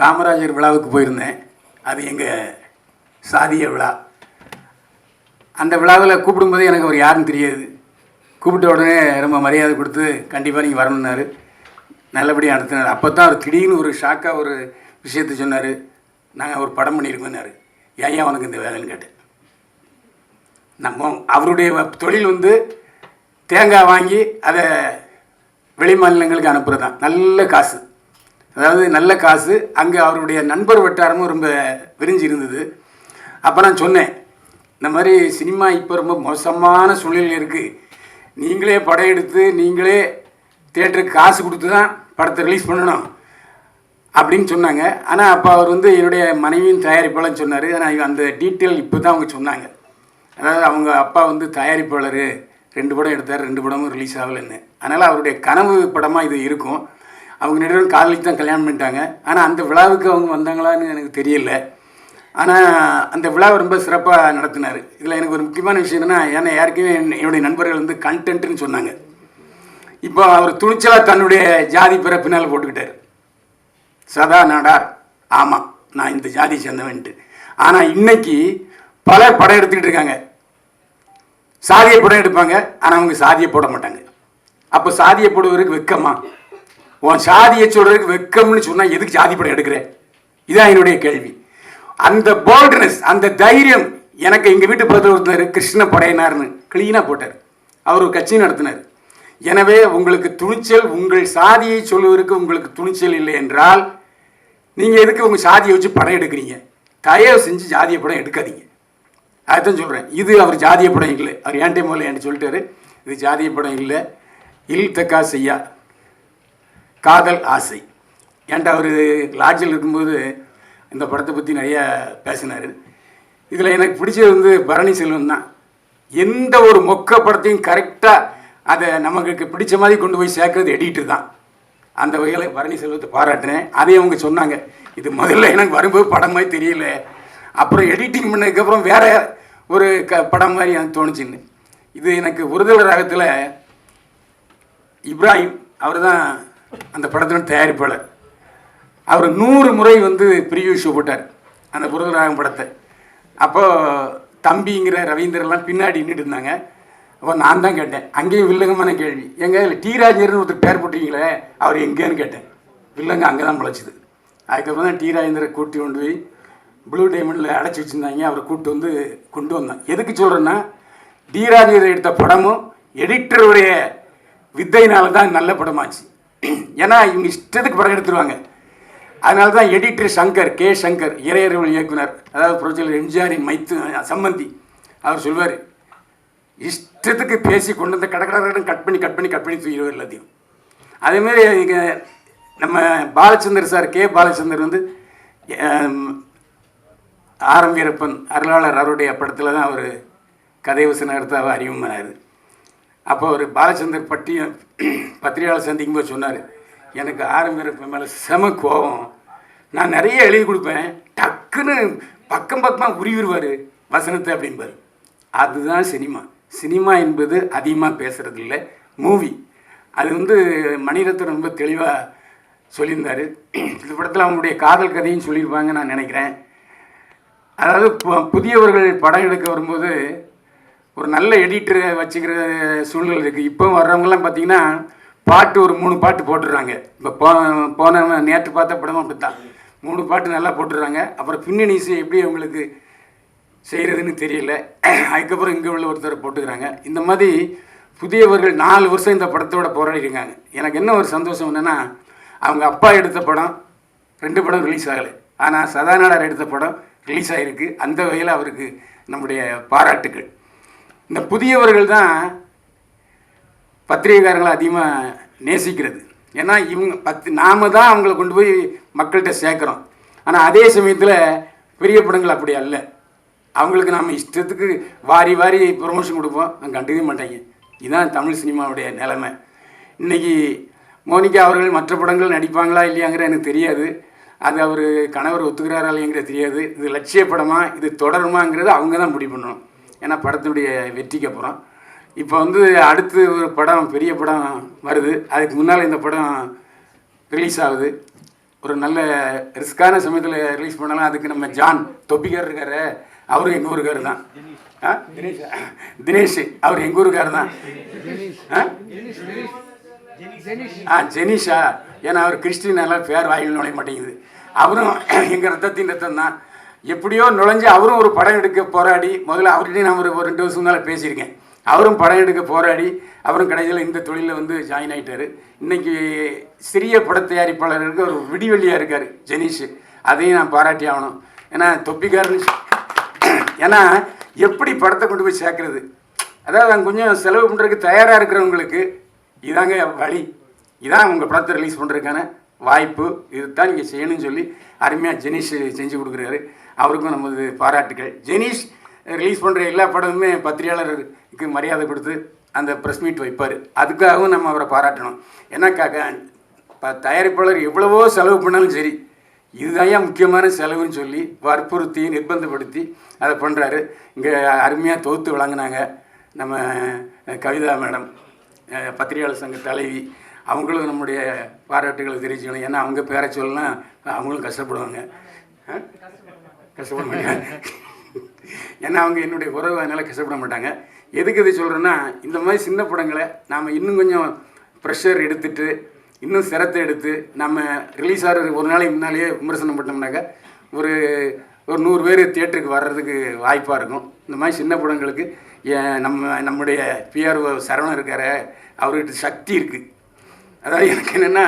காமராஜர் விழாவுக்கு போயிருந்தேன். அது எங்கள் சாதிய விழா. அந்த விழாவில் கூப்பிடும்போது எனக்கு அவர் யாருன்னு தெரியாது. கூப்பிட்ட உடனே ரொம்ப மரியாதை கொடுத்து கண்டிப்பாக நீங்கள் வரணுன்னாரு நல்லபடியாக நடத்தினார். அப்போ தான் அவர் திடீர்னு ஒரு ஷாக்காக ஒரு விஷயத்தை சொன்னார். நாங்கள் ஒரு படம் பண்ணியிருக்கோம்னாரு ஏன் ஏன் உனக்கு இந்த வேலைன்னு கேட்டேன். நம்ம அவருடைய தொழில் வந்து தேங்காய் வாங்கி அதை வெளி மாநிலங்களுக்கு அனுப்புகிறது தான் நல்ல காசு. அதாவது நல்ல காசு அங்கே அவருடைய நண்பர் வட்டாரமும் ரொம்ப விரிஞ்சு இருந்தது அப்போ நான் சொன்னேன் இந்த மாதிரி சினிமா இப்போ ரொம்ப மோசமான சூழ்நிலை இருக்குது நீங்களே படம் எடுத்து நீங்களே தேட்டருக்கு காசு கொடுத்து தான் படத்தை ரிலீஸ் பண்ணணும் அப்படின்னு சொன்னாங்க. ஆனால் அப்போ அவர் வந்து என்னுடைய மனைவியின் தயாரிப்பாளர்னு சொன்னார். ஆனால் அந்த டீட்டெயில் இப்போ தான் அவங்க சொன்னாங்க. அதாவது அவங்க அப்பா வந்து தயாரிப்பாளர் ரெண்டு படம் எடுத்தார் ரெண்டு படமும் ரிலீஸ் ஆகலைன்னு. அதனால் அவருடைய கனவு படமாக இது இருக்கும். அவங்க நடுவில் காதலிச்சு தான் கல்யாணம் பண்ணிட்டாங்க. ஆனால் அந்த விழாவுக்கு அவங்க வந்தாங்களான்னு எனக்கு தெரியல. ஆனால் அந்த விழாவை ரொம்ப சிறப்பாக நடத்தினார். இதில் எனக்கு ஒரு முக்கியமான விஷயம் என்னென்னா ஏன்னா யாருக்குமே என்னுடைய நண்பர்கள் வந்து கண்டென்ட்னு சொன்னாங்க. இப்போ அவர் துணிச்சலாக தன்னுடைய ஜாதி பிற பின்னால் போட்டுக்கிட்டார். சதா நாடார் ஆமாம் நான் இந்த ஜாதி சேர்ந்தவன்ட்டு. ஆனால் இன்னைக்கு பல படம் எடுத்துக்கிட்டு இருக்காங்க. சாதியை படம் எடுப்பாங்க ஆனால் அவங்க சாதியை போட மாட்டாங்க. அப்போ சாதியை போடுவதற்கு வெக்கமா? உன் சாதியை சொல்றதுக்கு வெக்கம்னு சொன்னால் எதுக்கு ஜாதி படம் எடுக்கிறேன் இதான் என்னுடைய கேள்வி. அந்த போல்ட்னஸ் அந்த தைரியம் எனக்கு எங்கள் வீட்டு பக்கத்தில் ஒருத்தர் கிருஷ்ண படையனார்னு கிளீனாக போட்டார். அவர் ஒரு கட்சி நடத்தினார். எனவே உங்களுக்கு துணிச்சல் உங்கள் சாதியை சொல்வதற்கு உங்களுக்கு துணிச்சல் இல்லை என்றால் நீங்கள் எதுக்கு உங்கள் சாதியை வச்சு படம் எடுக்கிறீங்க? தயவு செஞ்சு ஜாதிய படம் எடுக்காதீங்க. அதுதான் சொல்கிறேன் இது அவர் ஜாதிய படம் இல்லை. அவர் ஏன்டே முதல்ல என்று சொல்லிட்டாரு. இது ஜாதிய படம் இல்லை. இல் தக்கா செய்யா. காதல் ஆசை. ஏன்டா அவர் லாட்ஜில் இருக்கும்போது இந்த படத்தை பற்றி நிறைய பேசினார். இதில் எனக்கு பிடிச்சது வந்து பரணி செல்வம் தான். எந்த ஒரு மொக்க படத்தையும் கரெக்டாக அதை நமக்கு பிடிச்ச மாதிரி கொண்டு போய் சேர்க்கறது எடிட்டர் தான். அந்த வகையில் பரணி செல்வத்தை பாராட்டினேன். அதையும் அவங்க சொன்னாங்க. இது முதல்ல எனக்கு வரும்போது படம் மாதிரி தெரியல. அப்புறம் எடிட்டிங் பண்ணதுக்கப்புறம் வேறு ஒரு க படம் மாதிரி எனக்கு தோணுச்சுன்னு. இது எனக்கு ஒருதல ராகத்தில் இப்ராஹிம் அவர் தான் அந்த படத்தோட தயாரிப்பாளர் அவர் நூறு முறை வந்து ப்ரிவியூ ஷோ போட்டார் அந்த புரதராகம் படத்தை. அப்போது தம்பிங்கிற ரவீந்திரன்லாம் பின்னாடி நின்றுட்டு இருந்தாங்க. அப்போ நான் தான் கேட்டேன் அங்கேயும் வில்லங்கமான கேள்வி. எங்கே இல்லை டி ராஜேந்திரன் ஒருத்தர் பேர் போட்டீங்களே அவர் எங்கேன்னு கேட்டேன். வில்லங்க அங்கே தான் முளைச்சிது. அதுக்கப்புறம் தான் டி ராஜேந்திரன் கூட்டி கொண்டு போய் ப்ளூ டைமண்டில் அடைச்சி வச்சுருந்தாங்க. அவரை கூப்பிட்டு வந்து கொண்டு வந்தேன். எதுக்கு சொல்கிறேன்னா டி ராஜேந்திரன் எடுத்த படமும் எடிட்டருடைய வித்தையினால தான் நல்ல படமாச்சு. ஏன்னா இவங்க இஷ்டத்துக்கு படம் எடுத்துருவாங்க. அதனால தான் எடிட்டர் சங்கர் கே சங்கர் இறையறிவல் இயக்குனர் அதாவது புரட்சியாளர் எம்ஜிஆரின் மைத்து சம்பந்தி அவர் சொல்வார் இஷ்டத்துக்கு பேசி கொண்டு வந்து கடற்கடன் கட் பண்ணி கட் பண்ணி கட் பண்ணி தூக்கிடுவார் எல்லாத்தையும் அதேமாரி இங்கே நம்ம பாலச்சந்தர் சார் கே பாலச்சந்தர் வந்து ஆரம் வீரப்பன் அருளாளர் அவருடைய படத்தில் தான் அவர் கதை வசனம் எடுத்தாவ அறிமுகமானார். அப்போ ஒரு பாலச்சந்தர் பட்டி பத்திரிகையாளர் சந்திக்கும் போது சொன்னார் எனக்கு ஆரம் மேலே செம கோபம் நான் நிறைய எழுதி கொடுப்பேன். டக்குன்னு பக்கம் பக்கமாக உருவிடுவார் வசனத்தை அப்படிம்பார். அதுதான் சினிமா. சினிமா என்பது அதிகமாக பேசுறது இல்லை மூவி. அது வந்து மணிரத்னம் ரொம்ப தெளிவாக சொல்லியிருந்தார். இந்த படத்தில் அவங்களுடைய காதல் கதையும் சொல்லியிருப்பாங்க நான் நினைக்கிறேன். அதாவது புதியவர்கள் படம் எடுக்க வரும்போது ஒரு நல்ல எடிட்டரை வச்சுக்கிற சூழ்நிலை இருக்குது இப்போ வர்றவங்கலாம் பார்த்தீங்கன்னா பாட்டு ஒரு மூணு பாட்டு போட்டுடுறாங்க. இப்போ போ போன நேற்று பார்த்த படமும் அப்படி தான் மூணு பாட்டு நல்லா போட்டுடுறாங்க. அப்புறம் பின்னணி இசை எப்படி அவங்களுக்கு செய்கிறதுன்னு தெரியல. அதுக்கப்புறம் இங்கே உள்ள ஒருத்தர் போட்டுக்கிறாங்க. இந்த மாதிரி புதியவர்கள் நாலு வருஷம் இந்த படத்தோட போராடி இருக்காங்க எனக்கு என்ன ஒரு சந்தோஷம் என்னென்னா அவங்க அப்பா எடுத்த படம் ரெண்டு படம் ரிலீஸ் ஆகலை. ஆனால் சதாநாடர் எடுத்த படம் ரிலீஸ் ஆகிருக்கு அந்த வகையில் அவருக்கு நம்முடைய பாராட்டுக்கள். இந்த புதியவர்கள் தான் பத்திரிகைக்காரங்களை அதிகமாக நேசிக்கிறது. ஏன்னா இவங்க பத்து நாம தான் அவங்கள கொண்டு போய் மக்கள்கிட்ட சேர்க்குறோம். ஆனால் அதே சமயத்தில் பெரிய படங்கள் அப்படி அல்ல. அவங்களுக்கு நம்ம இஷ்டத்துக்கு வாரி வாரி ப்ரொமோஷன் கொடுப்போம். அவங்க கண்டுக்கவே மாட்டாங்க. இதுதான் தமிழ் சினிமாவுடைய நிலைமை. இன்னைக்கு மோனிகா அவர்கள் மற்ற படங்கள் நடிப்பாங்களா இல்லையாங்கிற எனக்கு தெரியாது. அது அவர் கணவர் ஒத்துக்கிறாரா இல்லையாங்கிறது தெரியாது. இது லட்சிய படமா இது தொடருமாங்கிறது அவங்க தான் முடிவு பண்ணணும். ஏன்னா படத்துடைய வெற்றிக்கு அப்புறம். இப்போ வந்து அடுத்து ஒரு படம் பெரிய படம் வருது. அதுக்கு முன்னால் இந்த படம் ரிலீஸ் ஆகுது. ஒரு நல்ல ரிஸ்க்கான சமயத்தில் ரிலீஸ் பண்ணலாம். அதுக்கு நம்ம ஜான் தொப்பிக்கார் இருக்கார். அவரும் எங்கள் ஊருக்கார் தான். ஆ? தினேஷ். தினேஷ். அவர் எங்கள் ஊருக்கார் தான். ஆ? ஆ ஜெனிஷா. ஏன்னா அவர் கிறிஸ்டினால பேர் வாயில் நுழைய மாட்டேங்குது. அவரும் எங்கள் ரத்தத்தின் ரத்தம் தான். எப்படியோ நுழைஞ்சு அவரும் ஒரு படம் எடுக்க போராடி முதல்ல அவர்கிட்டையும் நான் ஒரு ரெண்டு வருஷம் மேலே பேசியிருக்கேன். அவரும் படம் எடுக்க போராடி அவரும் கடைசியில் இந்த தொழிலில் வந்து ஜாயின் ஆகிட்டார் இன்றைக்கி சிறிய பட தயாரிப்பாளருக்கு ஒரு விடிவெள்ளியாக இருக்கார் ஜெனீஷ். அதையும் நான் பாராட்டி ஆகணும். ஏன்னா தொப்பிக்காரன் ஏன்னா எப்படி படத்தை கொண்டு போய் சேர்க்குறது? அதாவது நான் கொஞ்சம் செலவு பண்ணுறதுக்கு தயாராக இருக்கிறவங்களுக்கு இதாங்க வழி. இதான் உங்கள் படத்தை ரிலீஸ் பண்ணுறதுக்கான வாய்ப்பு. இதுதான் நீங்கள் செய்யணும்னு சொல்லி அருமையாக ஜெனிஷ் செஞ்சு கொடுக்குறாரு. அவருக்கும் நமது பாராட்டுகள். ஜெனிஷ் ரிலீஸ் பண்ணுற எல்லா படமுமே பத்திரிகையாளருக்கு மரியாதை கொடுத்து அந்த ப்ரெஸ் மீட் வைப்பார். அதுக்காகவும் நம்ம அவரை பாராட்டணும். ஏன்னா இப்போ தயாரிப்பாளர் எவ்வளவோ செலவு பண்ணாலும் சரி இதுதான் முக்கியமான செலவுன்னு சொல்லி வற்புறுத்தி நிர்பந்தப்படுத்தி அதை பண்ணுறாரு இங்கே அருமையாக தொகுத்து வழங்கினாங்க நம்ம கவிதா மேடம் பத்திரிகையாளர் சங்க தலைவி. அவங்களும் நம்முடைய பாராட்டுகளை தெரிவிச்சுக்கணும். ஏன்னா அவங்க பேரை சொல்லலாம் அவங்களும் கஷ்டப்படுவாங்க. கஷ்டப்பட மாட்டாங்க. ஏன்னா அவங்க என்னுடைய உறவு அதனால் கஷ்டப்பட மாட்டாங்க. எதுக்கு இதை சொல்கிறேன்னா இந்த மாதிரி சின்ன படங்களை நாம் இன்னும் கொஞ்சம் ப்ரெஷர் எடுத்துட்டு இன்னும் சிரத்தை எடுத்து நம்ம ரிலீஸ் ஆகிற ஒரு நாளைக்கு முன்னாலேயே விமர்சனம் பண்ணோம்னாக்கா ஒரு ஒரு நூறு பேர் தியேட்டருக்கு வர்றதுக்கு வாய்ப்பாக இருக்கும். இந்த மாதிரி சின்ன படங்களுக்கு ஏன் நம்ம நம்முடைய பிஆர்ஓ சரவணன் இருக்கார் அவர்கிட்ட சக்தி இருக்குது அதாவது எனக்கு என்னென்னா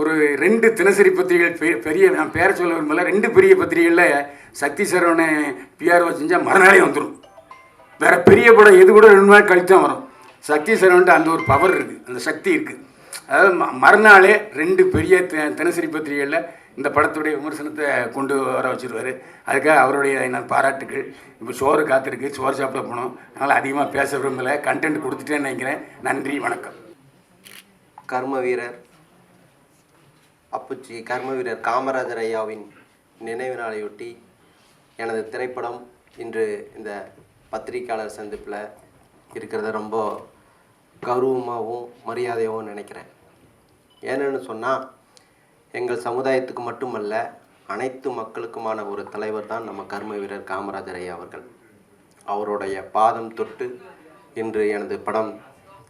ஒரு ரெண்டு தினசரி பத்திரிகைகள் பெ- பெரிய நான் பேர சொல்ல விரும்பல ரெண்டு பெரிய பத்திரிகைகளில் சக்தி சரவணை பிஆர்ஓ செஞ்சால் மறுநாளே வந்துடும் வேறு பெரிய படம் எது கூட ரெண்டு நாள் கழித்து தான் வரும். சக்தி சரவண்ட்டு அந்த ஒரு பவர் இருக்குது அந்த சக்தி இருக்குது அதாவது ம- மறுநாளே ரெண்டு பெரிய தி- தினசரி பத்திரிகைகளில் இந்த படத்துடைய விமர்சனத்தை கொண்டு வர வச்சுருவார். அதுக்காக அவருடைய நான் பாராட்டுகள் இப்போ சோறு காத்திருக்கு சோறு சாப்பிட போனோம். அதனால் அதிகமாக பேச விரும்பலை கண்டென்ட் கொடுத்துட்டேன்னு நினைக்கிறேன். நன்றி வணக்கம். கர்ம வீரர். அப்புச்சி கர்ம வீரர் காமராஜர் ஐயாவின் நினைவு நாளையொட்டி எனது திரைப்படம் இன்று இந்த பத்திரிக்கையாளர் சந்திப்பில் இருக்கிறத ரொம்ப கௌரவமாகவும் மரியாதையாகவும் நினைக்கிறேன். ஏன்னு சொன்னால் எங்கள் சமுதாயத்துக்கு மட்டுமல்ல அனைத்து மக்களுக்குமான ஒரு தலைவர் தான் நம்ம கர்ம வீரர் காமராஜர் ஐயா அவர்கள். அவருடைய பாதம் தொட்டு இன்று எனது படம்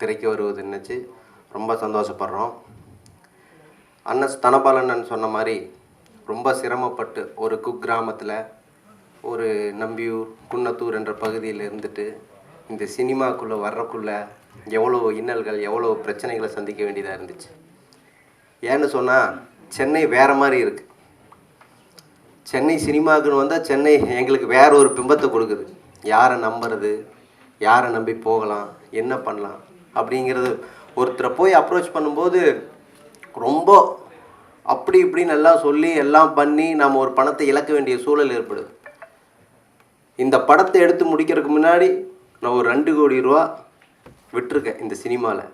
திரைக்கு வருவது நினச்சி ரொம்ப சந்தோஷப்படுறோம். அண்ணன் தனபாலன் சொன்ன மாதிரி ரொம்ப சிரமப்பட்டு ஒரு குக்கிராமத்தில் ஒரு நம்பியூர் குன்னத்தூர் என்ற பகுதியில் இருந்துட்டு இந்த சினிமாக்குள்ளே வர்றக்குள்ளே எவ்வளோ இன்னல்கள் எவ்வளோ பிரச்சனைகளை சந்திக்க வேண்டியதாக இருந்துச்சு. ஏன்னு சொன்னால் சென்னை வேறு மாதிரி இருக்குது சென்னை சினிமாவுக்குன்னு வந்தால் சென்னை எங்களுக்கு வேற ஒரு பிம்பத்தை கொடுக்குது. யாரை நம்புறது யாரை நம்பி போகலாம் என்ன பண்ணலாம் அப்படிங்கிறது. ஒருத்தரை போய் அப்ரோச் பண்ணும்போது ரொம்ப அப்படி இப்படின்னு எல்லாம் சொல்லி எல்லாம் பண்ணி நாம் ஒரு பணத்தை இழக்க வேண்டிய சூழல் ஏற்படுது. இந்த படத்தை எடுத்து முடிக்கிறதுக்கு முன்னாடி நான் ஒரு ரெண்டு கோடி ரூபா விட்டுருக்கேன் இந்த சினிமாவில்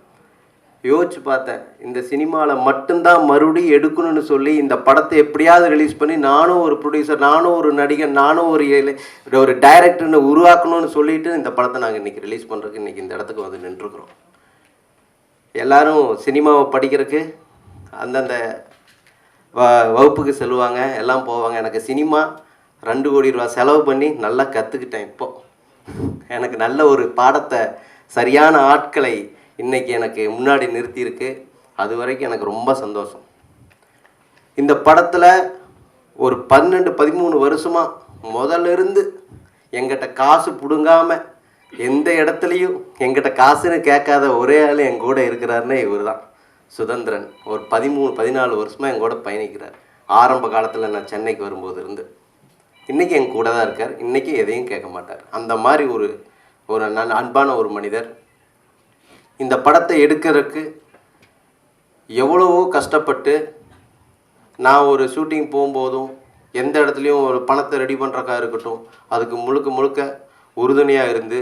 யோசிச்சு பார்த்தேன் இந்த சினிமாவில் மட்டும்தான் மறுபடியும் எடுக்கணும்னு சொல்லி இந்த படத்தை எப்படியாவது ரிலீஸ் பண்ணி நானும் ஒரு ப்ரொடியூசர் நானும் ஒரு நடிகர் நானும் ஒரு ஒரு டைரக்டர்னு உருவாக்கணும்னு சொல்லிட்டு இந்த படத்தை நாங்கள் இன்றைக்கி ரிலீஸ் பண்ணுறதுக்கு இன்றைக்கி இந்த இடத்துக்கு வந்து நின்றுருக்குறோம். எல்லோரும் சினிமாவை படிக்கிறதுக்கு அந்தந்த வ வகுப்புக்கு செல்லுவாங்க எல்லாம் போவாங்க. எனக்கு சினிமா ரெண்டு கோடி ரூபா செலவு பண்ணி நல்லா கற்றுக்கிட்டேன் இப்போது எனக்கு நல்ல ஒரு பாடத்தை சரியான ஆட்களை இன்னைக்கு எனக்கு முன்னாடி நிறுத்தியிருக்கு. அது வரைக்கும் எனக்கு ரொம்ப சந்தோஷம். இந்த படத்தில் ஒரு பன்னெண்டு பதிமூணு வருஷமாக முதல்ல இருந்து எங்கிட்ட காசு பிடுங்காமல் எந்த இடத்துலையும் எங்கிட்ட காசுன்னு கேட்காத ஒரே ஆள் என் கூட இருக்கிறாருன்னா இவர் தான் சுதந்திரன் ஒரு பதிமூணு பதினாலு வருஷமாக என் கூட பயணிக்கிறார். ஆரம்ப காலத்தில் நான் சென்னைக்கு வரும்போது இருந்து இன்றைக்கி என் கூட தான் இருக்கார். இன்றைக்கி எதையும் கேட்க மாட்டார். அந்த மாதிரி ஒரு ஒரு நன் அன்பான ஒரு மனிதர். இந்த படத்தை எடுக்கிறதுக்கு எவ்வளவோ கஷ்டப்பட்டு நான் ஒரு ஷூட்டிங் போகும்போதும் எந்த இடத்துலையும் ஒரு பணத்தை ரெடி பண்ணுறக்கா இருக்கட்டும் அதுக்கு முழுக்க முழுக்க உறுதுணையாக இருந்து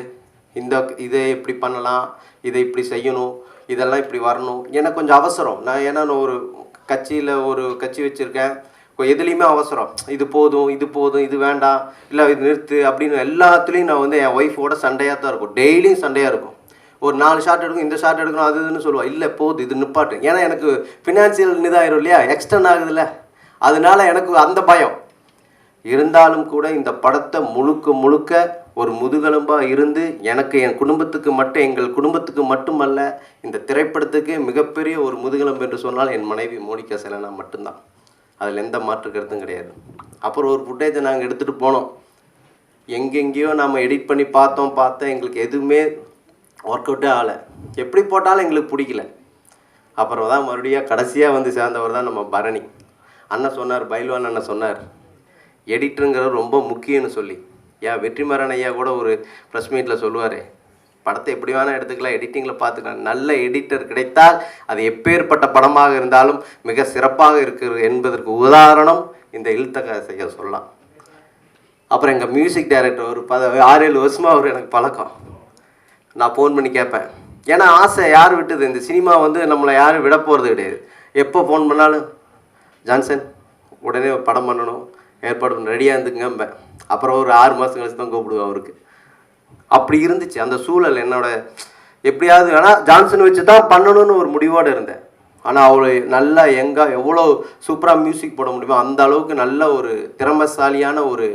இந்த இதை இப்படி பண்ணலாம் இதை இப்படி செய்யணும் இதெல்லாம் இப்படி வரணும். எனக்கு கொஞ்சம் அவசரம். நான் ஏன்னா நான் ஒரு கட்சியில் ஒரு கட்சி வச்சுருக்கேன். எதுலேயுமே அவசரம். இது போதும் இது போதும் இது வேண்டாம். இல்லை இது நிறுத்து அப்படின்னு எல்லாத்துலேயும் நான் வந்து என் ஒய்ஃபோட சண்டையாக தான் இருக்கும். டெய்லியும் சண்டையாக இருக்கும். ஒரு நாலு ஷார்ட் எடுக்கும் இந்த ஷார்ட் எடுக்கணும் அது இதுன்னு சொல்லுவாள் இல்லை போகுது இது நிப்பாட்டு. ஏன்னா எனக்கு ஃபினான்சியல் இதாயிரும் இல்லையா? எக்ஸ்டன் ஆகுதுல்ல. அதனால எனக்கு அந்த பயம். இருந்தாலும் கூட இந்த படத்தை முழுக்க முழுக்க ஒரு முதுகெலும்பாக இருந்து எனக்கு என் குடும்பத்துக்கு மட்டும் எங்கள் குடும்பத்துக்கு மட்டுமல்ல இந்த திரைப்படத்துக்கு மிகப்பெரிய ஒரு முதுகெலும்பு என்று சொன்னால் என் மனைவி மோனிகா செலனா மட்டும்தான். அதில் எந்த மாற்று கருத்தும் கிடையாது. அப்புறம் ஒரு ஃபுட்டேஜை நாங்கள் எடுத்துகிட்டு போனோம். எங்கெங்கேயோ நம்ம எடிட் பண்ணி பார்த்தோம் பார்த்தோம் எங்களுக்கு எதுவுமே ஒர்க் அவுட்டே ஆகலை. எப்படி போட்டாலும் எங்களுக்கு பிடிக்கல. அப்புறம் தான் மறுபடியும் கடைசியாக வந்து சேர்ந்தவர் தான் நம்ம பரணி. அண்ணன் சொன்னார் பைல்வான் அண்ணன் சொன்னார் எடிட்டருங்கிறது ரொம்ப முக்கியம்னு சொல்லி. ஏன் வெற்றிமாறன் ஐயா கூட ஒரு ப்ரெஸ் மீட்டில் சொல்லுவார் படத்தை எப்படி வேணால் எடுத்துக்கலாம் எடிட்டிங்கில் பார்த்துக்கலாம். நல்ல எடிட்டர் கிடைத்தால் அது எப்பேற்பட்ட படமாக இருந்தாலும் மிக சிறப்பாக இருக்கிறது என்பதற்கு உதாரணம் இந்த இழுத்தக செய்ய சொல்லலாம். அப்புறம் எங்கள் மியூசிக் டைரக்டர் ஒரு பத ஆறு ஏழு வருஷமாக அவர் எனக்கு பழக்கம். நான் ஃபோன் பண்ணி கேட்பேன். ஏன்னா ஆசை யார் விட்டது? இந்த சினிமா வந்து நம்மளை யாரும் விட போகிறது கிடையாது. எப்போ ஃபோன் பண்ணாலும் ஜான்சன் உடனே படம் பண்ணணும் ஏற்பாடு ரெடியாக இருந்துக்குங்கம்பேன். அப்புறம் ஒரு ஆறு மாதம் கழிச்சு தான் கூப்பிடுவேன் அவருக்கு. அப்படி இருந்துச்சு. அந்த சூழல் என்னோட எப்படியாவது வேணால் ஜான்சன் வச்சு தான் பண்ணணும்னு ஒரு முடிவோடு இருந்தேன். ஆனால் அவ்வளோ நல்லா எங்கே எவ்வளோ சூப்பராக மியூசிக் போட முடியுமோ அந்த அளவுக்கு நல்ல ஒரு திறமைசாலியான ஒரு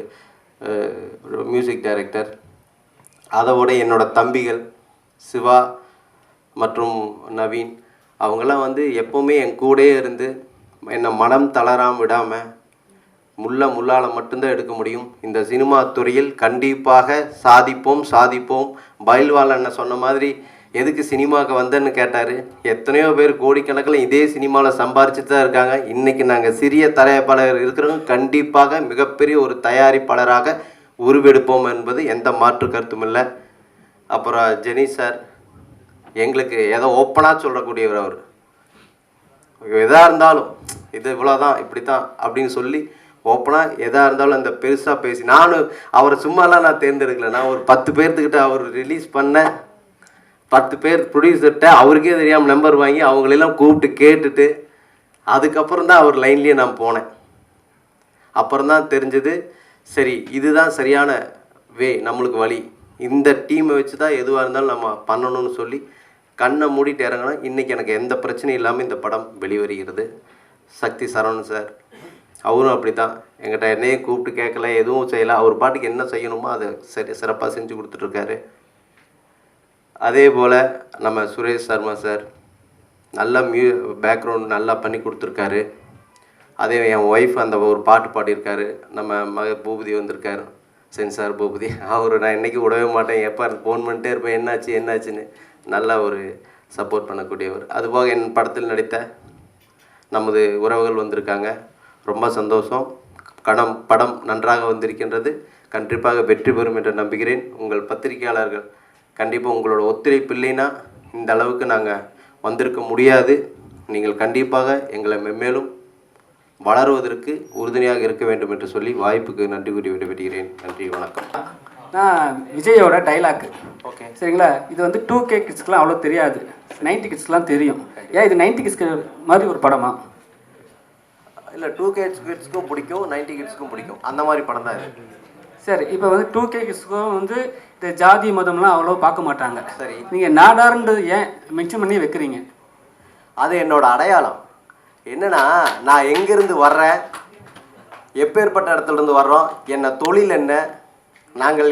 மியூசிக் டைரக்டர் அதோட என்னோட தம்பிகள் சிவா மற்றும் நவீன் அவங்கெல்லாம் வந்து எப்போவுமே என் கூடயே இருந்து என்னை மனம் தளராமல் விடாமல் முல்லை முள்ளால் மட்டும்தான் எடுக்க முடியும். இந்த சினிமா துறையில் கண்டிப்பாக சாதிப்போம் சாதிப்போம். பயில்வாள் அண்ணன் சொன்ன மாதிரி எதுக்கு சினிமாவுக்கு வந்தேன்னு கேட்டார். எத்தனையோ பேர் கோடிக்கணக்கில் இதே சினிமாவில் சம்பாரிச்சுட்டு தான் இருக்காங்க. இன்றைக்கி நாங்கள் சிறிய தயாரிப்பாளர் இருக்கிறவங்க கண்டிப்பாக மிகப்பெரிய ஒரு தயாரிப்பாளராக உருவெடுப்போம் என்பது எந்த மாற்று கருத்தும் இல்லை. அப்புறம் ஜெனி சார் எங்களுக்கு ஏதோ ஓப்பனாக சொல்லக்கூடியவர் அவர். எதாக இருந்தாலும் இது இவ்வளோதான் இப்படி தான் அப்படின்னு சொல்லி ஓப்பனாக எதாக இருந்தாலும் அந்த பெருசாக பேசி நானும் அவரை சும்மாலாம் நான் தேர்ந்தெடுக்கல. நான் ஒரு பத்து பேர்த்துக்கிட்ட அவர் ரிலீஸ் பண்ணேன் பத்து பேர் ப்ரொடியூசர்கிட்ட அவருக்கே தெரியாமல் நம்பர் வாங்கி அவங்களெல்லாம் கூப்பிட்டு கேட்டுட்டு அதுக்கப்புறம் தான் அவர் லைன்லேயே நான் போனேன். அப்புறம் தான் தெரிஞ்சது சரி இதுதான் சரியான வே நம்மளுக்கு வழி. இந்த டீமை வச்சு தான் எதுவாக இருந்தாலும் நம்ம பண்ணணும்னு சொல்லி கண்ணை மூடிட்டு இறங்கினா இன்றைக்கி எனக்கு எந்த பிரச்சனையும் இல்லாமல் இந்த படம் வெளிவருகிறது. சக்தி சரவணன் சார் அவரும் அப்படி தான் எங்கிட்ட என்னையும் கூப்பிட்டு கேட்கல எதுவும் செய்யலை. அவர் பாட்டுக்கு என்ன செய்யணுமோ அதை சரி சிறப்பாக செஞ்சு கொடுத்துட்ருக்காரு. அதே போல் நம்ம சுரேஷ் சர்மா சார் நல்ல மியூ பேக்ரவுண்ட் நல்லா பண்ணி கொடுத்துருக்காரு. அதே என் ஒய்ஃப் அந்த ஒரு பாட்டு பாடியிருக்காரு. நம்ம மக பூபதி வந்திருக்காரு. சென்சார் பூபதி. அவர் நான் இன்றைக்கி விடவே மாட்டேன். எப்போ ஃபோன் பண்ணிட்டே இருப்பேன். என்னாச்சு என்னாச்சுன்னு நல்லா ஒரு சப்போர்ட் பண்ணக்கூடியவர். அதுபோக என் படத்தில் நடித்த நமது உறவுகள் வந்திருக்காங்க. ரொம்ப சந்தோஷம். கடம் படம் நன்றாக வந்திருக்கின்றது. கண்டிப்பாக வெற்றி பெறும் என்று நம்புகிறேன். உங்கள் பத்திரிகையாளர்கள் கண்டிப்பாக உங்களோட ஒத்துழைப்பு இல்லைன்னா இந்த அளவுக்கு நாங்கள் வந்திருக்க முடியாது. நீங்கள் கண்டிப்பாக எங்களை மென்மேலும் வளருவதற்கு உறுதுணையாக இருக்க வேண்டும் என்று சொல்லி வாய்ப்புக்கு நன்றி கூறி விடைபெறுகிறேன். நன்றி வணக்கம். நான் விஜயோட டைலாக் ஓகே சரிங்களா? இது வந்து டூ கே கிட்ஸ்க்குலாம் அவ்வளோ தெரியாது. நைன்டி கிட்ஸ்க்குலாம் தெரியும். ஏன் இது நைன்டி கிட்ஸ்க்கு மாதிரி ஒரு படமா? இல்லை டூ கிட்ஸ் கிட்ஸ்க்கும் பிடிக்கும் நைன்டி கிட்ஸ்க்கும் பிடிக்கும். அந்த மாதிரி படம் தான் இது. சரி இப்போ வந்து டூ கே கிட்ஸ்க்கும் வந்து இந்த ஜாதி மதம்லாம் அவ்வளோ பார்க்க மாட்டாங்க. சரி. நீங்கள் நாடாருன்றது ஏன் மென்ஷன் பண்ணி வைக்கிறீங்க? அது என்னோட அடையாளம். என்னன்னா நான் எங்கேருந்து வர்றேன் எப்பேற்பட்ட இடத்துல இருந்து வர்றோம் என்ன தொழில் என்ன நாங்கள்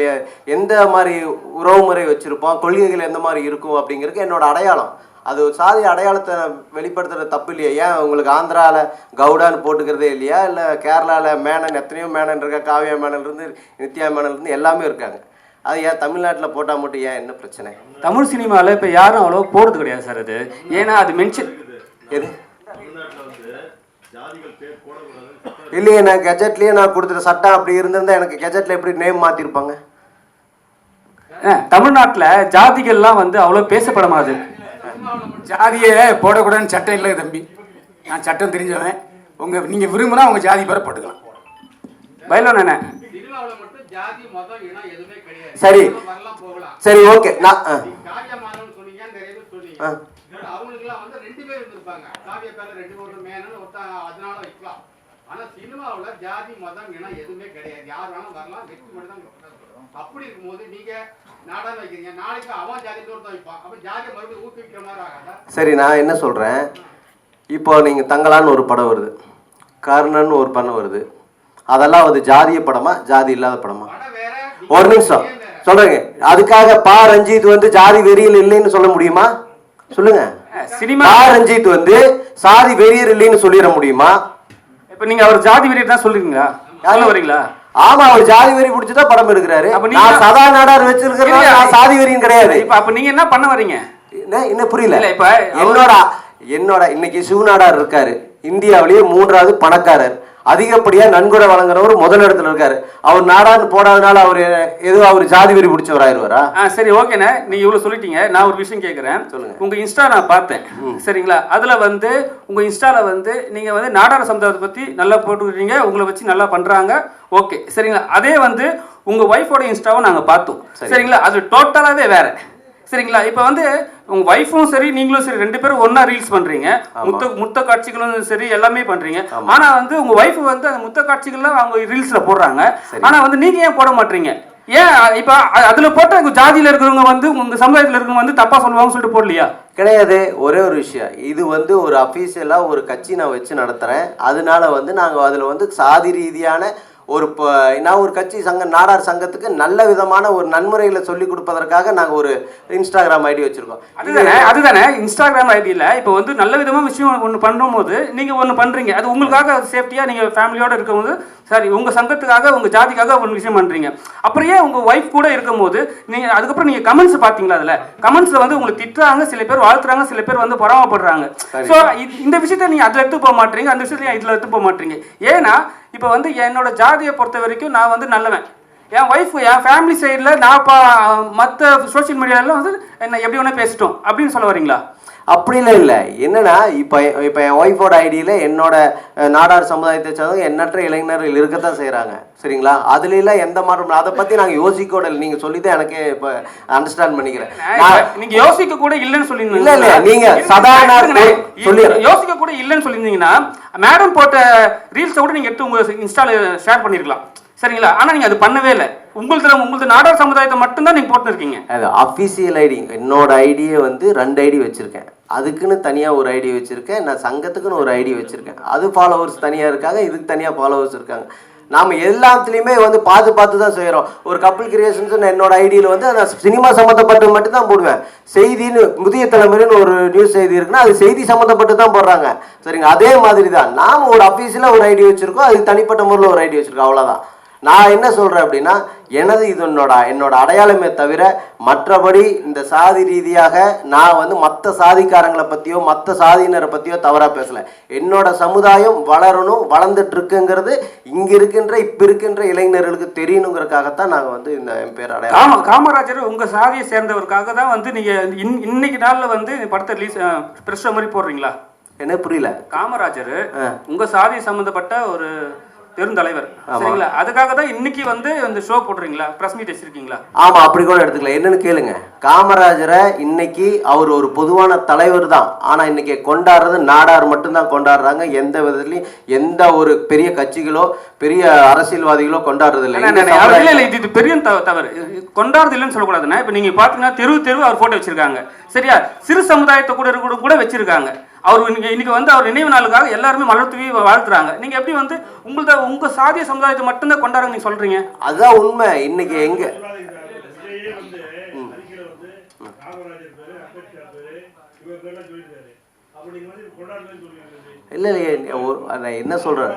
எந்த மாதிரி உறவுமுறை வச்சுருப்போம் கொள்கைகள் எந்த மாதிரி இருக்கும் அப்படிங்கிறதுக்கு என்னோட அடையாளம். அது ஒரு சாதி அடையாளத்தை வெளிப்படுத்துகிற தப்பு இல்லையா? ஏன் உங்களுக்கு ஆந்திராவில் கவுடான்னு போட்டுக்கிறதே இல்லையா? இல்லை கேரளாவில் மேனன் எத்தனையோ மேனன் இருக்கா காவியா மேனன் இருந்து நித்யா மேனன் இருந்து எல்லாமே இருக்காங்க. அது ஏன் தமிழ்நாட்டில் போட்டால் மட்டும் ஏன் என்ன பிரச்சனை? தமிழ் சினிமாவில் இப்போ யாரும் அவ்வளோ போடுறது கிடையாது சார் அது. ஏன்னா அது மென்ஷன் எது? இல்லையே நான் கெஜெட்லயே நான் கொடுத்துட்ட சட்டம் அப்படி இருந்திருந்தா எனக்கு கெஜெட்ல எப்படி நேம் மாத்திருப்பாங்க? தமிழ்நாட்டில் ஜாதிகள்லாம் வந்து அவ்வளோ பேசப்பட மாட்டுது. ஜாதியை போடக்கூடாதுன்னு சட்டம் இல்லை தம்பி. நான் சட்டம் தெரிஞ்சவன். உங்க நீங்க விரும்பினா உங்க ஜாதி பேரை போட்டுக்கலாம். பயிலோன் என்ன சரி. சரி ஓகே. நான் ஆனா சினிமாவுல ஜாதி மதம் இனம் எதுவுமே கிடையாது. யார் வேணாலும் வரலாம். வெற்றி மட்டும் தான். அப்படி இருக்கும்போது நீங்க நாடகம் வைக்கிறீங்க. நாளைக்கு அவன் ஜாதி ஒருத்தன் வைப்பான். அப்ப ஜாதியை மறுபடியும் ஊக்குவிக்கிற மாதிரி ஆகாதா? சரி நான் என்ன சொல்கிறேன் இப்போ நீங்கள் தங்கலான்னு ஒரு படம் வருது. கர்ணன் ஒரு படம் வருது. அதெல்லாம் வந்து ஜாதிய படமா ஜாதி இல்லாத படமா? ஒரு நிமிஷம். சொல்றேங்க. அதுக்காக பா ரஞ்சித் வந்து ஜாதி வெறியில் இல்லைன்னு சொல்ல முடியுமா? சொல்லுங்க. சினிமா பா ரஞ்சித் வந்து சாதி வெறியர் இல்லைன்னு சொல்லிட முடியுமா? இப்ப நீங்க அவர் ஜாதி வெறியர் தான் சொல்றீங்களா சொல்ல வரீங்களா? ஆமா அவர் ஜாதி வெறி பிடிச்சுதான் படம் எடுக்கிறாரு. நான் சதா நாடார் வச்சிருக்கிறேன் நான் சாதி வெறியும் கிடையாது. இப்ப அப்ப நீங்க என்ன பண்ண வரீங்க? என்ன என்ன புரியல. இப்ப என்னோட என்னோட இன்னைக்கு சிவநாடார் இருக்காரு. இந்தியாவிலேயே மூன்றாவது பணக்காரர். அதிகப்படியா நன்கொடை வழங்குறவர் முதல் இடத்துல இருக்காரு. அவர் நாடான்னு போடாதனால அவர் ஏதோ அவர் ஜாதி வெறி பிடிச்சவர் ஆயிருவாரா ஆ சரி ஓகேண்ணே. நீங்க இவ்வளவு சொல்லிட்டீங்க. நான் ஒரு விஷயம் கேட்குறேன் சொல்லுங்க. உங்க இன்ஸ்டா நான் பார்த்தேன். சரிங்களா? அதுல வந்து உங்க இன்ஸ்டால வந்து நீங்க வந்து நாடார சமுதாயத்தை பத்தி நல்லா போட்டுக்கிறீங்க உங்களை வச்சு நல்லா பண்றாங்க. ஓகே. சரிங்களா? அதே வந்து உங்க ஒய்ஃபோட இன்ஸ்டாவும் நாங்க பார்த்தோம். சரிங்களா? அது டோட்டலாவே வேற. சரிங்களா? இப்போ வந்து உங்க ஒய்ஃபும் சரி நீங்களும் சரி ரெண்டு பேரும் ஒண்ணா ரீல்ஸ் பண்றீங்க. முத்த முத்த காட்சிகளும் சரி எல்லாமே பண்றீங்க. ஆனா வந்து உங்க ஒய்ஃப் வந்து அந்த முத்த காட்சிகள்ல அவங்க ரீல்ஸ்ல போடுறாங்க. ஆனா வந்து நீங்க ஏன் போட மாட்டீங்க? ஏன் இப்ப அதுல போட்ட உங்க ஜாதியில இருக்கிறவங்க வந்து உங்க சமுதாயத்துல இருக்கிறவங்க வந்து தப்பா சொல்லுவாங்கன்னு சொல்லிட்டு போடலையா? கிடையாது. ஒரே ஒரு விஷயம். இது வந்து ஒரு அஃபீஷியலாக ஒரு கட்சி நான் வச்சு நடத்துகிறேன் அதனால வந்து நாங்கள் அதில் வந்து சாதி ரீதியான ஒரு ப- நான் ஒரு கட்சி சங்க நாடார் சங்கத்துக்கு நல்ல விதமான ஒரு நன்முறைகளை சொல்லி கொடுப்பதற்காக நாங்கள் ஒரு இன்ஸ்டாகிராம் ஐடி வச்சுருக்கோம். அதுதானே அதுதானே இன்ஸ்டாகிராம் ஐடியில் இப்போ வந்து நல்ல விதமா விஷயம் ஒன்று பண்ணும்போது நீங்க ஒன்று பண்றீங்க. அது உங்களுக்காக சேஃப்டியா நீங்க ஃபேமிலியோட இருக்கும்போது சரி உங்க சங்கத்துக்காக உங்க ஜாதிக்காக ஒரு விஷயம் பண்றீங்க. அப்புறம் ஏன் உங்க ஒய்ஃப் கூட இருக்கும்போது நீங்க அதுக்கப்புறம் நீங்க கமெண்ட்ஸ் பாத்தீங்களா அதுல? கமெண்ட்ஸ்ல வந்து உங்களை திட்டுறாங்க சில பேர் வாழ்த்துறாங்க சில பேர் வந்து பொறாமப்படுறாங்க. ஸோ இந்த விஷயத்த நீங்க அதுல எடுத்து போக மாட்டீங்க அந்த விஷயத்த இதுல எடுத்து போக மாட்டீங்க. ஏன்னா இப்போ வந்து என்னோட ஜாதியை பொறுத்த வரைக்கும் நான் வந்து நல்லவன். என் ஒய்ஃப் என் ஃபேமிலி சைடில் நான் பா மற்ற சோஷியல் மீடியாவில் வந்து என்ன எப்படி வேணால் பேசிட்டோம். அப்படின்னு சொல்ல வரீங்களா? அப்படிலாம் இல்லை. என்னன்னா இப்போ இப்போ என் ஒய்ஃபோட ஐடியில் என்னோட நாடார் சமுதாயத்தை சேர்ந்தவங்க எண்ணற்ற இளைஞர்கள் இருக்கத்தான் செய்கிறாங்க சரிங்களா? அதுலலாம் எந்த மாற்றம் அதை பற்றி நாங்கள் யோசிக்கோட இல்லை. நீங்கள் சொல்லி தான் எனக்கே இப்போ அண்டர்ஸ்டாண்ட் பண்ணிக்கிறேன். நான் இப்ப நீங்க யோசிக்க கூட இல்லைன்னு சொல்லியிருந்தீங்க. இல்ல, இல்ல, நீங்க சதானா சொல்லிடுறேன். யோசிக்க கூட இல்லைன்னு சொல்லியிருந்தீங்கன்னா மேடம் போட்ட ரீல்ஸை கூட நீங்க எடுத்து உங்க இன்ஸ்டால ஷேர் பண்ணிருக்கலாம். சரிங்களா? ஆனா நீங்க அது பண்ணவே இல்லை. உங்களது உங்களது நாடார் சமுதாயத்தை மட்டும்தான் நீங்க போட்டு இருக்கீங்க. அது அஃபிஷியல் ஐடி என்னோட ஐடியை வந்து ரெண்டு ஐடி வச்சுருக்கேன். அதுக்குன்னு தனியாக ஒரு ஐடி வச்சுருக்கேன் நான் சங்கத்துக்குன்னு ஒரு ஐடி வச்சுருக்கேன். அது ஃபாலோவர்ஸ் தனியாக இருக்காங்க இதுக்கு தனியாக ஃபாலோவர்ஸ் இருக்காங்க. நாம் எல்லாத்துலேயுமே வந்து பார்த்து பார்த்து தான் செய்கிறோம் ஒரு கப்பல் கிரியேஷன்ஸ் என்னோட ஐடியில் வந்து நான் சினிமா சம்மந்தப்பட்டு மட்டும்தான் போடுவேன். செய்தின்னு முதிய தலைமுறைன்னு ஒரு நியூஸ் செய்தி இருக்குன்னா அது செய்தி சம்மந்தப்பட்டு தான் போடுறாங்க. சரிங்க அதே மாதிரி தான் நாம் ஒரு அஃபீஷியலாக ஒரு ஐடி வச்சுருக்கோம் அது தனிப்பட்ட முறையில் ஒரு ஐடி வச்சுருக்கோம் அவ்வளோதான் நான் என்ன சொல்கிறேன் அப்படின்னா எனது இது என்னோட என்னோட அடையாளமே தவிர மற்றபடி இந்த சாதி ரீதியாக நான் வந்து மற்ற சாதிக்காரங்களை பற்றியோ மற்ற சாதியினரை பற்றியோ தவறாக பேசலை. என்னோட சமுதாயம் வளரணும் வளர்ந்துட்டு இருக்குங்கிறது இங்கே இருக்கின்ற இப்போ இருக்கின்ற இளைஞர்களுக்கு தெரியணுங்கிறதுக்காகத்தான் நாங்கள் வந்து இந்த என் பேர் அடையாளம் காம காமராஜர் உங்க சாதியை சேர்ந்தவருக்காக தான் வந்து நீங்க இன்- இன்னைக்கு நாள்ல வந்து இந்த படத்தை ரிலீஸ் பிரஸ் மாதிரி போடுறீங்களா? என்ன புரியல. காமராஜர் உங்க சாதி சம்பந்தப்பட்ட ஒரு பெருந்தலைவர். சரிங்களா? அதுக்காக தான் இன்னைக்கு வந்து இந்த ஷோ போடுறீங்களா? பிரஸ் மீட் வச்சிருக்கீங்களா? ஆமாம் அப்படி கூட எடுத்துக்கலாம். என்னன்னு கேளுங்க. காமராஜரை இன்னைக்கு அவர் ஒரு பொதுவான தலைவர் தான். ஆனால் இன்னைக்கு கொண்டாடுறது நாடார் மட்டும்தான் கொண்டாடுறாங்க. எந்த விதத்துலையும் எந்த ஒரு பெரிய கட்சிகளோ பெரிய அரசியல்வாதிகளோ கொண்டாடுறது இல்லை இது பெரிய தவ- தவறு. கொண்டாடுறது இல்லைன்னு சொல்லக்கூடாதுண்ணா இப்போ நீங்க பாத்தீங்கன்னா தெரு தெரு அவர் போட்டோ வச்சிருக்காங்க. சரியா? சிறு சமுதாயத்தை கூட இருக்க கூட வச்சிருக்காங்க. அவர் இன்னைக்கு இன்னைக்கு வந்து அவர் நினைவு நாளுக்காக எல்லாருமே மலர் தூவி வாழ்த்துறாங்க. நீங்க எப்படி வந்து உங்களத உங்க சாதிய சமுதாயத்தை மட்டும்தான் கொண்டாடுங்க நீங்க சொல்றீங்க? அதுதான் உண்மை. இன்னைக்கு எங்க? இல்லை இல்லையே என்ன சொல்கிறேன்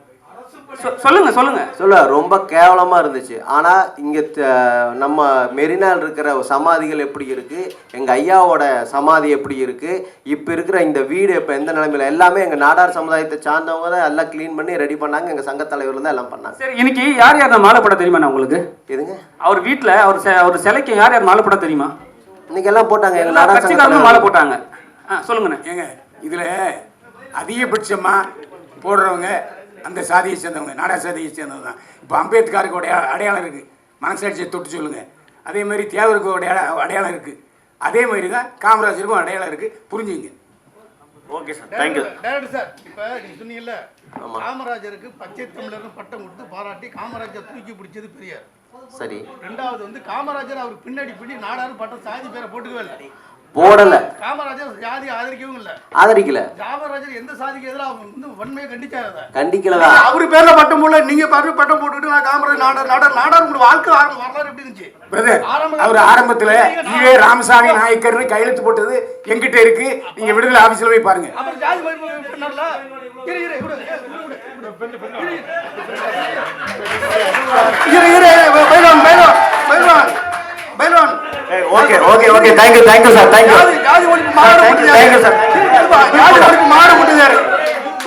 சொல்லுங்க சொல்லுங்க. சொல்ல ரொம்ப கேவலமா இருந்துச்சு. ஆனா இங்க நம்ம மெரினால் இருக்கிற சமாதிகள் எப்படி இருக்கு? எங்க ஐயாவோட சமாதி எப்படி இருக்கு? இப்ப இருக்கிற இந்த வீடு இப்ப எந்த நிலைமையில? எல்லாமே எங்க நாடார் சமுதாயத்தை சார்ந்தவங்க தான் எல்லாம் க்ளீன் பண்ணி ரெடி பண்ணாங்க. எங்க சங்க தலைவர் தான் எல்லாம் பண்ணாங்க. சரி இன்னைக்கு யார் யார் மாலை போட தெரியுமா உங்களுக்கு? எதுங்க? அவர் வீட்ல அவர் செ- அவர் சிலைக்கு யார் யார் மாலை போட தெரியுமா? இன்னைக்கு எல்லாம் போட்டாங்க. எங்க நாடார் மாலை போட்டாங்க. ஆ சொல்லுங்கண்ணே. ஏங்க இதில் அதிகபட்சமாக போடுறவங்க அந்த சாதியை சேர்ந்தவங்க நாடா சாதியை சேர்ந்தவங்க தான் இப்போ அம்பேத்கருக்கு அடையா- அடையாளம் இருக்குது மனசாட்சியை தொட்டு சொல்லுங்கள் அதே மாதிரி தியாகருக்கு ஒரு அடையாளம் அடையாளம் இருக்குது அதே மாதிரி தான் காமராஜருக்கும் அடையாளம் இருக்குது புரிஞ்சுங்க. Okay sir. Thank you director sir இப்ப நீங்க சொன்னீங்கல்ல காமராஜருக்கு பச்சை தமிழர்னு பட்டம் கொடுத்து பாராட்டி காமராஜர் தூக்கி பிடிச்சது பெரியார். சரி. ரெண்டாவது வந்து காமராஜர் அவருக்கு பின்னாடி பிடி நாடாரு பட்டம் சாதி பேரை போட்டுக்கவே இல்லை. போடல. காமராஜர் ஜாதி ஆதரிக்கவும் இல்லை. ஆதரிக்கல. காமராஜர் எந்த சாதிக்கு எதிராக அவர் வந்து வன்மையை கண்டிச்சாரு அதை. கண்டிக்கலதான் அவரு பேர்ல பட்டம் போடல நீங்க பாரு பட்டம் போட்டுட்டு நான் காமராஜர் நாடார் நாடார் நாடார் உங்களோட வாழ்க்கை ஆரம்ப வரலாறு எப்படி இருந்துச்சு? அவர் ஆரம்பத்தில் ஈவே ராமசாமி நாயக்கர்னு கையெழுத்து போட்டது எங்கிட்ட இருக்கு. நீங்கள் விடுதலை ஆஃபீஸில் போய் பாருங்க. அப்புறம் ஜாதி இரு இரு விடு, விடு. இரு okay okay okay. Thank you thank you sir thank you ஜாதி ஜாதி ஒழிப்பு you, sir. இருப்பா, ஜாதி ஒழிப்பு போட்டுதாரு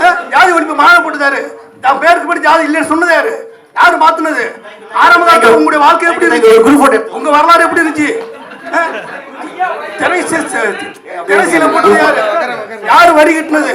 அஹ், ஜாதி ஒழிப்பு மாநாடு போட்டுதாரு நான் பேருக்கு படி ஜாதி இல்லைன்னு சொன்னது யாரு மாத்துனது? ஆரம்ப காலத்துல உங்களுடைய வாழ்க்கை எப்படி இருந்துச்சு? உங்க வரலாறு எப்படி இருந்துச்சு? திரைசீலை போட்டது யாரு? யாரு வரி கட்டினது?